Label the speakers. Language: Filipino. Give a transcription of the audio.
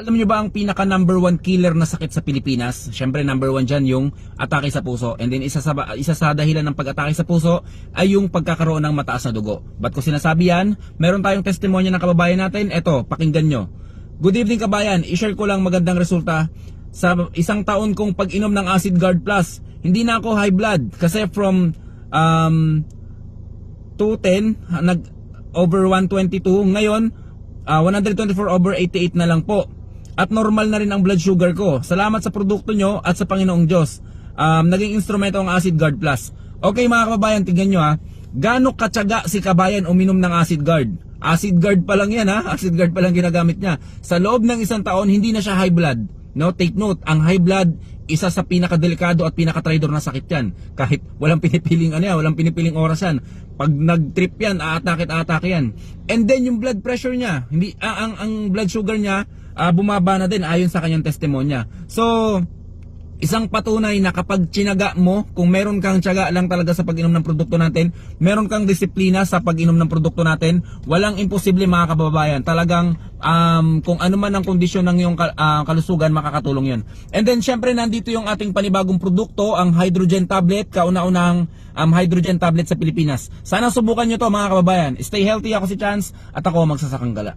Speaker 1: Alam niyo ba ang pinaka number one killer na sakit sa Pilipinas? Siyempre number one dyan yung atake sa puso. And then isa sa, isa sa dahilan ng pag-atake sa puso ay yung pagkakaroon ng mataas na dugo. Ba't ko sinasabi yan? Meron tayong testimonya ng kababayan natin. Eto, pakinggan nyo. Good evening kabayan. I-share ko lang magandang resulta. Sa isang taon kong pag-inom ng Acid Guard Plus, hindi na ako high blood. Kasi from um, 210, nag over 122. Ngayon, ah, 124 over 88 na lang po. At normal na rin ang blood sugar ko. Salamat sa produkto nyo at sa Panginoong Diyos. Um, naging instrumento ang Acid Guard Plus. Okay mga kababayan, tingnan nyo ha. Gano'ng katsaga si kabayan uminom ng Acid Guard? Acid Guard pa lang yan ha. Acid Guard pa lang ginagamit niya. Sa loob ng isang taon, hindi na siya high blood. No, take note, ang high blood isa sa pinakadelikado at pinaka-traidor na sakit yan. Kahit walang pinipiling ano yan, walang pinipiling oras yan. Pag nag-trip yan, aatake at aatake yan. And then yung blood pressure niya, hindi ah, ang ang blood sugar niya ah, bumaba na din ayon sa kanyang testimonya. So, isang patunay na kapag tsinaga mo, kung meron kang tiyaga lang talaga sa pag-inom ng produkto natin, meron kang disiplina sa pag-inom ng produkto natin, walang imposible mga kababayan. Talagang um, kung ano man ang kondisyon ng iyong ah, kalusugan, makakatulong yun. And then syempre nandito yung ating panibagong produkto, ang hydrogen tablet, kauna-unang um, hydrogen tablet sa Pilipinas. Sana subukan nyo to mga kababayan. Stay healthy ako si Chance at ako ang magsasakang gala.